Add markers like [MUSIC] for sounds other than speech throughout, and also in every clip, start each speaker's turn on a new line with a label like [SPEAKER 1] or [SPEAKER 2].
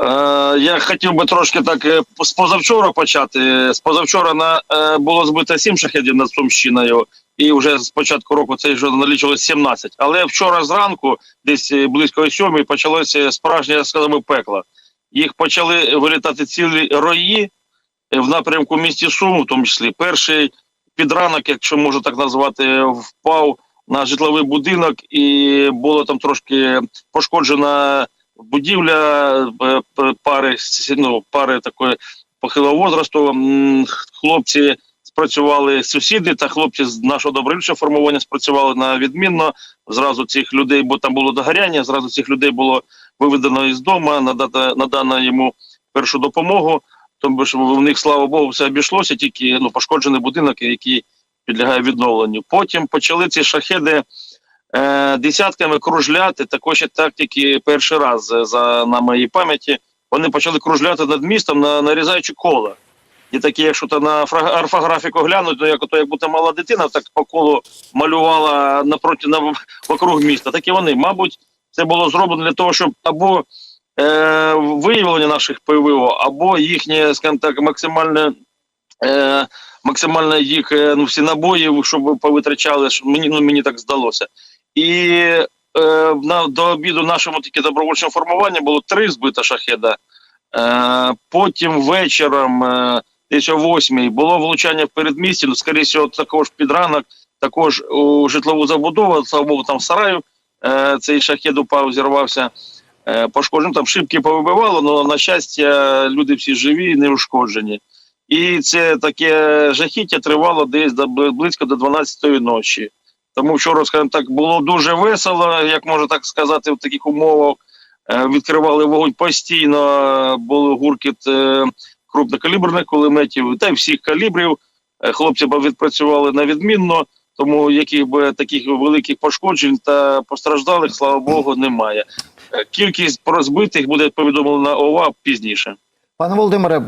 [SPEAKER 1] Е, я хотів би трошки так е, з позавчора почати. З позавчора на, е, було збито 7 шахедів над Сумщиною, і вже з початку року це вже налічилось 17. Але вчора зранку, десь близько сьомій, почалося справжнє, сказав пекло. Їх почали вилітати цілі рої в напрямку місті Сум, в тому числі. Перший підранок, якщо можна так назвати, впав на житловий будинок, і було там трошки пошкоджена будівля е, пари ну, пари такої похилого возрасту. Хлопці спрацювали сусіди та хлопці з нашого добровольчого формування спрацювали на відмінно. Зразу цих людей, бо там було догоряння, зразу цих людей було виведено із дому, надано, надано йому першу допомогу. Тому що в них, слава Богу, все обійшлося, тільки ну, пошкоджений будинок, який підлягає відновленню. Потім почали ці шахеди е, десятками кружляти. Також тактики перший раз за на моїй пам'яті. Вони почали кружляти над містом, на, нарізаючи кола. І такі, якщо то на орфографіку глянуть, то як то як будто мала дитина, так по колу малювала напроти на вокруг міста. Так і вони, мабуть, це було зроблено для того, щоб або е, виявлення наших ПВО, або їхнє, скажімо так, максимальне. Е, максимально їх е, ну, всі набої, щоб повитрачали, що мені, ну, мені так здалося. І е, на, до обіду нашому таке добровольчому формуванню було три збита шахеда. Е, потім вечором, е, десь о восьмій, було влучання в передмісті, ну, скоріше, також під ранок, також у житлову забудову, слава Богу, там в сараю е, цей шахед упав, зірвався. Е, пошкоджено, там шибки повибивало, але, на щастя, люди всі живі, не ушкоджені. І це таке жахіття тривало десь до близько до 12-ї ночі. Тому вчора, скажімо так, було дуже весело, як можна так сказати, в таких умовах. Е, Відкривали вогонь постійно, був гуркіт е, крупнокаліберних кулеметів та й всіх калібрів. Е, Хлопці відпрацювали на відмінно, тому яких би таких великих пошкоджень та постраждалих, слава Богу, немає. Кількість розбитих буде повідомлена ОВА пізніше.
[SPEAKER 2] Пане Володимире,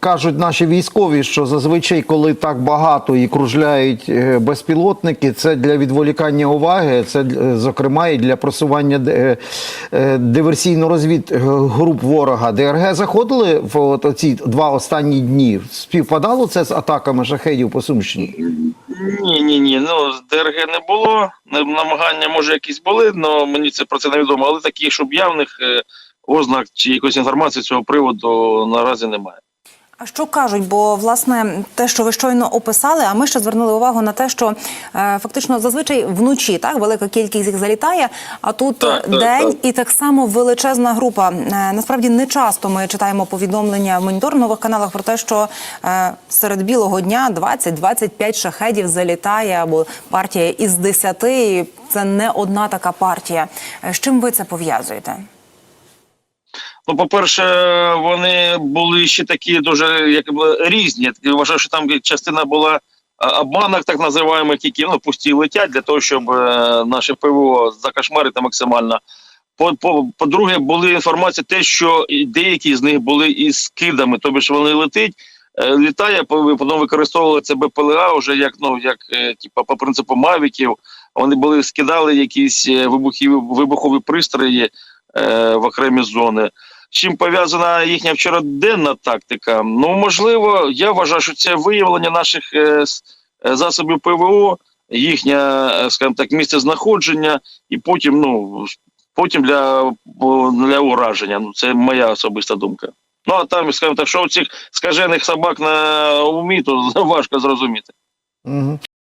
[SPEAKER 2] кажуть наші військові, що зазвичай, коли так багато і кружляють е, безпілотники, це для відволікання уваги, це е, зокрема і для просування е, диверсійно-розвід груп ворога. ДРГ заходили в оці два останні дні. Співпадало це з атаками шахедів по Сумщині?
[SPEAKER 1] Ні, ні, ні. Ну ДРГ не було. Намагання може якісь були, але мені це про це невідомо. Але таких, щоб явних ознак чи якоїсь інформації з цього приводу наразі немає.
[SPEAKER 3] А що кажуть? Бо власне те, що ви щойно описали, а ми ще звернули увагу на те, що е, фактично зазвичай вночі так велика кількість їх залітає. А тут
[SPEAKER 1] Так, так,
[SPEAKER 3] день
[SPEAKER 1] так.
[SPEAKER 3] і так само величезна група. Е, насправді не часто ми читаємо повідомлення в моніторингових каналах про те, що е, серед білого дня 20-25 шахедів залітає або партія із 10, і Це не одна така партія. Е, З чим ви це пов'язуєте?
[SPEAKER 1] Ну, по-перше, вони були ще такі дуже якби різні. Я вважаю, що там частина була обманок, так називаємо, які ну, пусті летять для того, щоб е, наше ПВО закошмарити максимально. По, по, по-друге, були інформація, те, що деякі з них були із скидами, тобто ж вони летить, е, літає, потім використовували це БПЛА вже як ну як типу, по принципу мавіків. Вони були скидали якісь вибухові вибухові пристрої е, в окремі зони. Чим пов'язана їхня вчороденна тактика? Ну можливо, я вважаю, що це виявлення наших е, е, засобів ПВО, їхнє, е, скажімо так, місце знаходження, і потім, ну потім для, для ураження. Ну це моя особиста думка. Ну а там, скажімо так, що цих скажених собак на умі, то [LAUGHS] важко зрозуміти.
[SPEAKER 2] Угу.